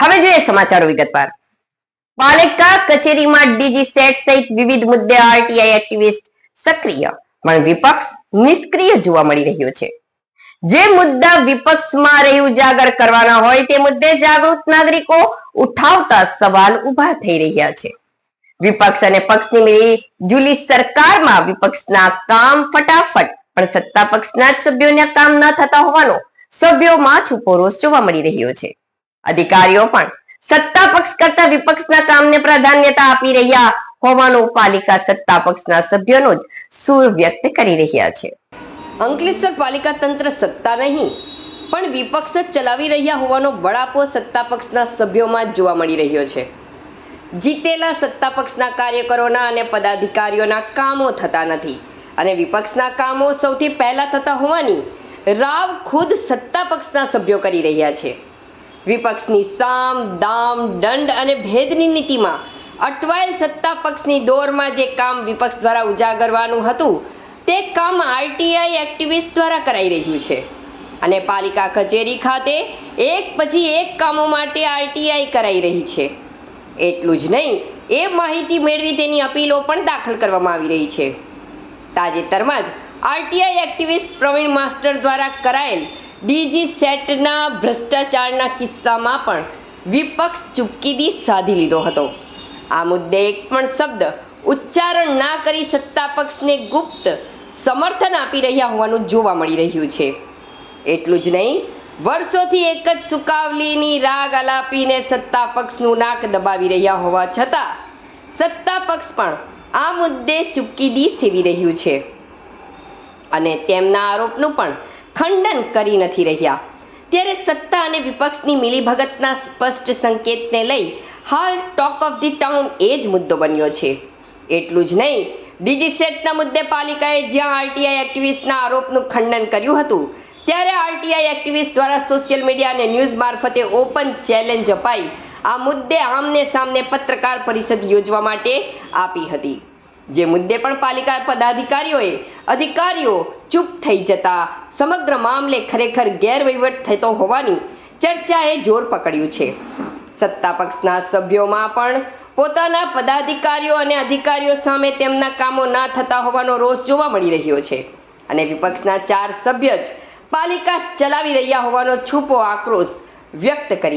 હવે જોઈએ સમાચારો વિગતવાર. પાલિકા કચેરીમાં ડીજી સેટ સહિત વિવિધ મુદ્દે આરટીઆઈ એક્ટિવિસ્ટ સક્રિય, પણ વિપક્ષ નિષ્ક્રિય જોવા મળી રહ્યો છે. જે મુદ્દા વિપક્ષમાં રહી ઉજાગર કરવાના હોય તે મુદ્દે જાગૃત નાગરિકો ઉઠાવતા સવાલ ઊભા થઈ રહ્યા છે. વિપક્ષ અને પક્ષની મિલી જુલી સરકારમાં વિપક્ષના કામ ફટાફટ, પણ સત્તા પક્ષના જ સભ્યોના કામ ન થતા હોવાનો સભ્યોમાં છુપો રોષ જોવા મળી રહ્યો છે. અધિકારીઓ પણ સત્તા પક્ષ કરતા વિપક્ષના કામને પ્રાધાન્યતા આપી રહ્યા હોવાનો પાલિકા સત્તા પક્ષના સભ્યોનો જ સૂર વ્યક્ત કરી રહ્યા છે. અંકલેશ્વર પાલિકા તંત્ર સત્તા નહીં, પણ વિપક્ષ જ ચલાવી રહ્યા હોવાનો બળાપો સત્તા પક્ષના સભ્યોમાં જોવા મળી રહ્યો છે. જીતેલા સત્તા પક્ષના કાર્યકરોના અને પદાધિકારીઓના કામો થતા નથી અને વિપક્ષના કામો સૌથી પહેલા થતા હોવાની રાવ ખુદ સત્તા પક્ષના સભ્યો કરી રહ્યા છે. વિપક્ષની સામ, દામ, દંડ અને ભેદની નીતિમાં અટવાયેલ સત્તા પક્ષની દોરમાં જે કામ વિપક્ષ દ્વારા ઉજાગરવાનું હતું, તે કામ આરટીઆઈ એક્ટિવિસ્ટ દ્વારા કરાઈ રહ્યું છે. અને પાલિકા કચેરી ખાતે એક પછી એક કામો માટે આરટીઆઈ કરાઈ રહી છે. એટલું જ નહીં, એ માહિતી મેળવી તેની અપીલો પણ દાખલ કરવામાં આવી રહી છે. તાજેતરમાં જ આરટીઆઈ એક્ટિવિસ્ટ પ્રવીણ માસ્ટર દ્વારા કરાયેલ ડીજી સેટના ભ્રષ્ટાચારના કિસ્સામાં પણ વિપક્ષ ચૂપકીદી સાધી લીધો હતો. આ મુદ્દે એક પણ શબ્દ ઉચ્ચારણ ના કરી સત્તા પક્ષને ગુપ્ત સમર્થન આપી રહ્યા હોવાનું જોવા મળી રહ્યું છે. એટલું જ નહીં, વર્ષોથી એક જ સુકાવલીની રાગ આલાપીને સત્તા પક્ષનું નાક દબાવી રહ્યા હોવા છતાં સત્તા પક્ષ પણ આ મુદ્દે ચૂપકીદી સેવી રહ્યું છે. અને તેમના આરોપનું પણ ખંડન કરી નથી રહ્યા. ત્યારે સત્તા અને વિપક્ષની મિલીભગતના સ્પષ્ટ સંકેતને લઈ હાલ ટોક ઓફ ધી ટાઉન એ જ મુદ્દો બન્યો છે. એટલું જ નહીં ડીજી સેટના મુદ્દે પાલિકાએ જ્યાં આરટીઆઈ એક્ટિવિસ્ટના આરોપનું ખંડન કર્યું હતું, ત્યારે આરટીઆઈ એક્ટિવિસ્ટ દ્વારા સોશિયલ મીડિયા અને ન્યૂઝ મારફતે ઓપન ચેલેન્જ અપાઈ. આ મુદ્દે આમને સામને પત્રકાર પરિષદ યોજવા માટે આપી હતી. જે મુદ્દે પણ પાલિકા પદાધિકારીઓએ અધિકારીઓ ચૂપ થઈ જતા સમગ્ર મામલે ખરેખર ગેરવહીવટ થતો હોવાની ચર્ચાએ જોર પકડ્યું છે. સત્તા પક્ષના સભ્યોમાં પણ પોતાના પદાધિકારીઓ અને અધિકારીઓ સામે તેમના કામો ના થતા હોવાનો રોષ જોવા મળી રહ્યો છે અને વિપક્ષના ચાર સભ્ય જ પાલિકા ચલાવી રહ્યા હોવાનો છૂપો આક્રોશ વ્યક્ત કરી